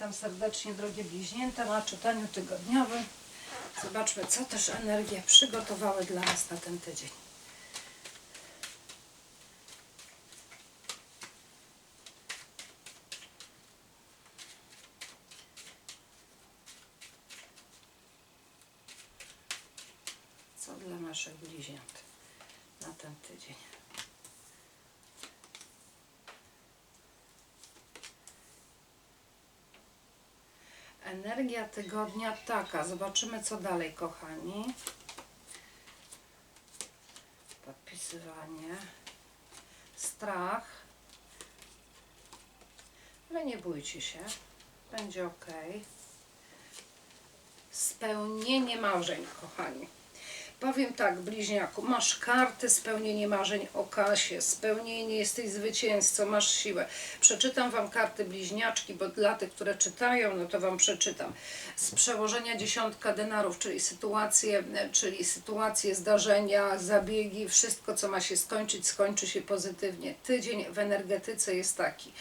Witam serdecznie drogie bliźnięta na czytaniu tygodniowym. Zobaczmy, co też energie przygotowały dla nas na ten tydzień. Co dla naszych bliźniąt na ten tydzień. Energia tygodnia taka. Zobaczymy, co dalej, kochani. Podpisywanie. Strach. Ale nie bójcie się. Będzie ok. Spełnienie marzeń, kochani. Powiem tak, bliźniaku, masz karty, spełnienie marzeń o kasie, spełnienie, jesteś zwycięzcą, masz siłę. Przeczytam Wam karty bliźniaczki, bo dla tych, które czytają, no to Wam przeczytam. Z przełożenia dziesiątka denarów, czyli sytuacje, czyli sytuacje, zdarzenia, zabiegi, wszystko, co ma się skończyć, skończy się pozytywnie. Tydzień w energetyce jest taki.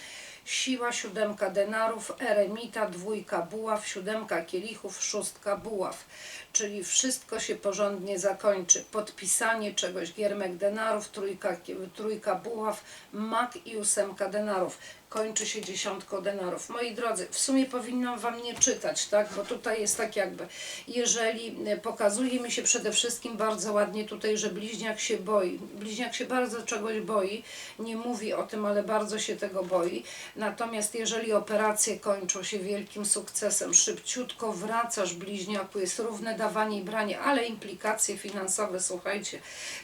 Siła, siódemka denarów, eremita, dwójka buław, siódemka kielichów, szóstka buław. Czyli wszystko się porządnie zakończy. Podpisanie czegoś, giermek denarów, trójka, trójka buław, mak i ósemka denarów. Kończy się dziesiątko denarów. Moi drodzy, w sumie powinnam Wam nie czytać, tak? Bo tutaj jest tak jakby, jeżeli e, pokazuje mi się przede wszystkim bardzo ładnie tutaj, że bliźniak się boi. Bliźniak się bardzo czegoś boi, nie mówi o tym, ale bardzo się tego boi. Natomiast jeżeli operacje kończą się wielkim sukcesem, szybciutko wracasz bliźniaku, jest równe dawanie i branie, ale implikacje finansowe, słuchajcie,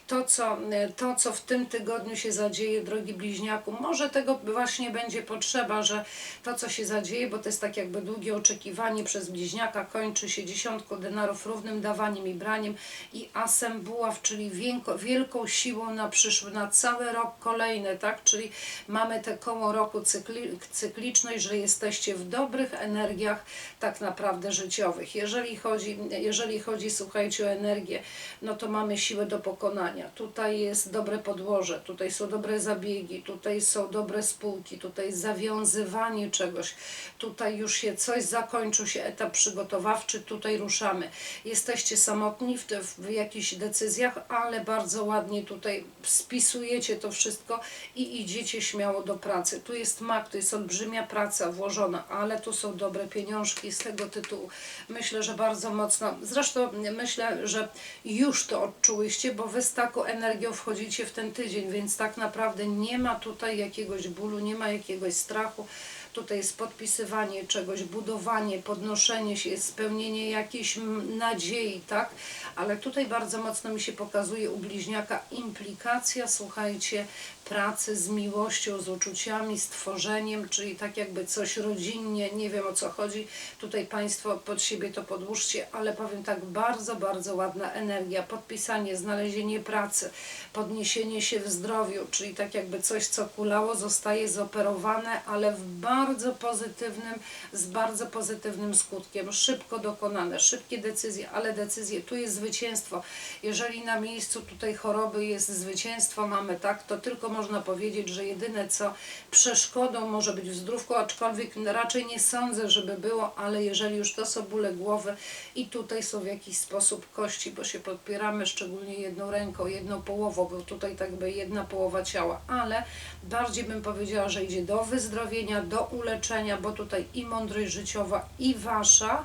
to co, to co w tym tygodniu się zadzieje, drogi bliźniaku, może tego właśnie będzie potrzeba, że to co się zadzieje, bo to jest tak jakby długie oczekiwanie przez bliźniaka, kończy się dziesiątką denarów równym dawaniem i braniem i asem buław, czyli wielko, wielką siłą na przyszły, na cały rok kolejny, tak, czyli mamy te koło roku cykli, cykliczność, że jesteście w dobrych energiach tak naprawdę życiowych. Jeżeli chodzi, jeżeli chodzi, słuchajcie, o energię, no to mamy siłę do pokonania. Tutaj jest dobre podłoże, tutaj są dobre zabiegi, tutaj są dobre spółki, tutaj jest zawiązywanie czegoś, tutaj już się coś zakończył się etap przygotowawczy, tutaj ruszamy. Jesteście samotni w, te, w jakichś decyzjach, ale bardzo ładnie tutaj spisujecie to wszystko i idziecie śmiało do pracy. Tu jest mak, to jest olbrzymia praca włożona, ale tu są dobre pieniążki z tego tytułu. Myślę, że bardzo mocno, zresztą myślę, że już to odczułyście, bo wy z taką energią wchodzicie w ten tydzień, więc tak naprawdę nie ma tutaj jakiegoś bólu, nie ma jakiegoś весь страху. Tutaj jest podpisywanie czegoś, budowanie, podnoszenie się, jest spełnienie jakiejś nadziei, tak? Ale tutaj bardzo mocno mi się pokazuje u bliźniaka implikacja, słuchajcie, pracy z miłością, z uczuciami, z tworzeniem, czyli tak jakby coś rodzinnie, nie wiem o co chodzi. Tutaj Państwo pod siebie to podłóżcie, ale powiem tak, bardzo, bardzo ładna energia, podpisanie, znalezienie pracy, podniesienie się w zdrowiu, czyli tak jakby coś, co kulało, zostaje zoperowane, ale w bardzo pozytywnym, z bardzo pozytywnym skutkiem, szybko dokonane, szybkie decyzje, ale decyzje, tu jest zwycięstwo. Jeżeli na miejscu tutaj choroby jest zwycięstwo, mamy tak, to tylko można powiedzieć, że jedyne co przeszkodą może być w aczkolwiek raczej nie sądzę, żeby było, ale jeżeli już to są bóle głowy i tutaj są w jakiś sposób kości, bo się podpieramy szczególnie jedną ręką, jedną połową, bo tutaj tak by jedna połowa ciała, ale bardziej bym powiedziała, że idzie do wyzdrowienia, do uleczenia, bo tutaj i mądrość życiowa, i wasza,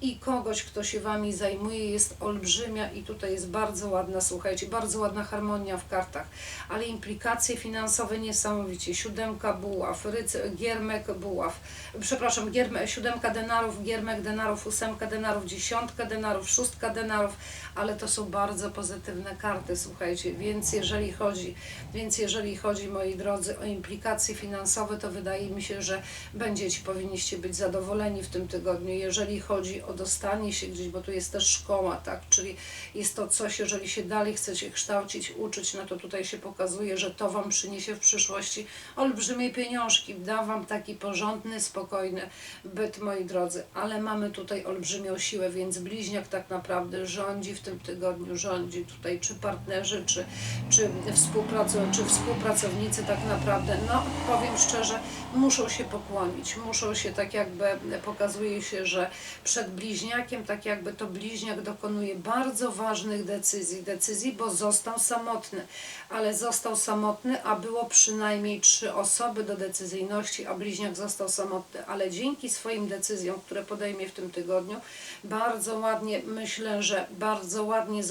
i kogoś, kto się Wami zajmuje, jest olbrzymia i tutaj jest bardzo ładna, słuchajcie, bardzo ładna harmonia w kartach, ale implikacje finansowe niesamowicie. Siódemka buław, rycy, giermek buław, przepraszam, gierme, siódemka denarów, giermek denarów, ósemka denarów, dziesiątka denarów, szóstka denarów, ale to są bardzo pozytywne karty, słuchajcie, więc jeżeli chodzi, więc jeżeli chodzi, moi drodzy, o implikacje finansowe, to wydaje mi się, że będziecie, powinniście być zadowoleni w tym tygodniu. Jeżeli chodzi o dostanie się gdzieś, bo tu jest też szkoła, tak, czyli jest to coś, jeżeli się dalej chcecie kształcić, uczyć, no to tutaj się pokazuje, że to Wam przyniesie w przyszłości olbrzymie pieniążki, da Wam taki porządny, spokojny byt, moi drodzy, ale mamy tutaj olbrzymią siłę, więc bliźniak tak naprawdę rządzi w tym tygodniu, rządzi tutaj czy partnerzy, czy, czy, współpracu, czy współpracownicy tak naprawdę, no powiem szczerze, muszą się pokłonić, muszą się tak jakby, pokazuje się, że przed bliźniakiem tak jakby to bliźniak dokonuje bardzo ważnych decyzji, decyzji, bo został samotny, ale został samotny, a było przynajmniej trzy osoby do decyzyjności, a bliźniak został samotny, ale dzięki swoim decyzjom, które podejmie w tym tygodniu, bardzo ładnie, myślę, że bardzo ładnie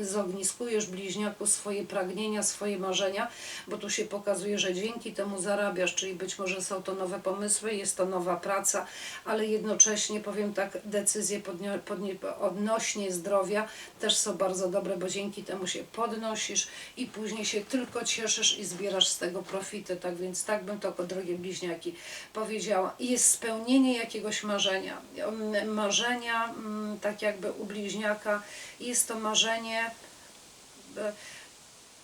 zogniskujesz bliźniaku swoje pragnienia, swoje marzenia, bo tu się pokazuje, że dzięki temu zarabiasz, czyli być może są to nowe pomysły, jest to nowa praca, ale jednocześnie powiem tak, decyzje odnośnie zdrowia też są bardzo dobre, bo dzięki temu się podnosisz i później się tylko cieszysz i zbierasz z tego profity, tak więc tak bym to, drogie bliźniaki, powiedziała. I jest spełnienie jakiegoś marzenia, Mm, marzenia, mm, tak jakby u bliźniaka, jest to marzenie, e,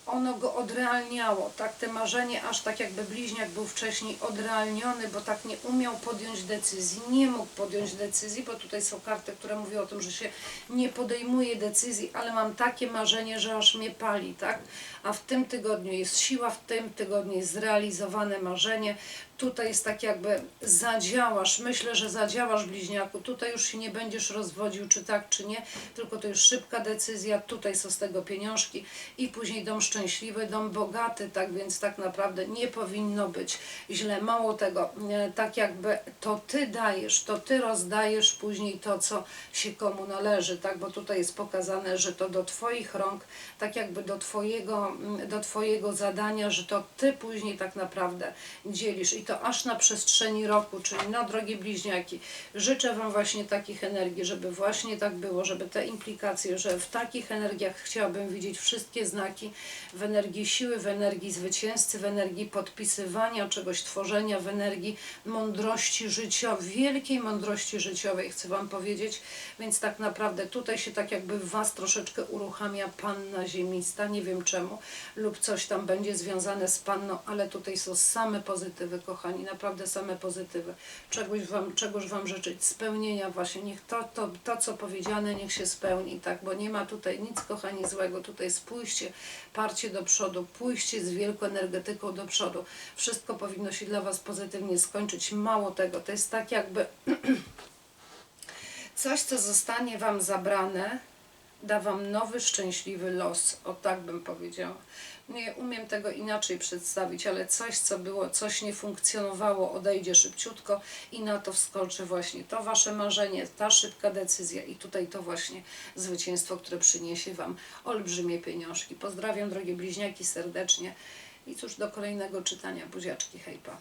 ono go odrealniało, tak, te marzenie, aż tak jakby bliźniak był wcześniej odrealniony, bo tak nie umiał podjąć decyzji, nie mógł podjąć decyzji, bo tutaj są karty, które mówią o tym, że się nie podejmuje decyzji, ale mam takie marzenie, że aż mnie pali, tak, a w tym tygodniu jest siła, w tym tygodniu jest zrealizowane marzenie, tutaj jest tak jakby zadziałasz, myślę, że zadziałasz bliźniaku, tutaj już się nie będziesz rozwodził, czy tak, czy nie, tylko to już szybka decyzja, tutaj są z tego pieniążki i później dom szczęśliwy, dom bogaty, tak więc tak naprawdę nie powinno być źle. Mało tego, e, tak jakby to Ty dajesz, to Ty rozdajesz później to, co się komu należy, tak, bo tutaj jest pokazane, że to do Twoich rąk, tak jakby do Twojego, mm, do twojego zadania, że to Ty później tak naprawdę dzielisz. I to aż na przestrzeni roku, czyli no drogie bliźniaki, życzę Wam właśnie takich energii, żeby właśnie tak było, żeby te implikacje, że w takich energiach chciałabym widzieć wszystkie znaki, w energii siły, w energii zwycięzcy, w energii podpisywania czegoś, tworzenia, w energii mądrości życiowej, wielkiej mądrości życiowej, chcę Wam powiedzieć, więc tak naprawdę tutaj się tak jakby w Was troszeczkę uruchamia Panna Ziemista, nie wiem czemu, lub coś tam będzie związane z Panną, ale tutaj są same pozytywy, kochani, naprawdę same pozytywy. Czegoś Wam, czegoś wam życzyć, spełnienia właśnie, niech to, to, to, co powiedziane, niech się spełni, tak, bo nie ma tutaj nic, kochani, złego, tutaj jest pójście, parcie do przodu, pójście z wielką energetyką do przodu. Wszystko powinno się dla Was pozytywnie skończyć. Mało tego, to jest tak jakby coś, co zostanie Wam zabrane, da Wam nowy, szczęśliwy los. O tak bym powiedziała. Nie umiem tego inaczej przedstawić, ale coś, co było, coś nie funkcjonowało, odejdzie szybciutko i na to wskoczy właśnie to Wasze marzenie, ta szybka decyzja i tutaj to właśnie zwycięstwo, które przyniesie Wam olbrzymie pieniążki. Pozdrawiam, drogie bliźniaki, serdecznie i cóż, do kolejnego czytania. Buziaczki, hejpa.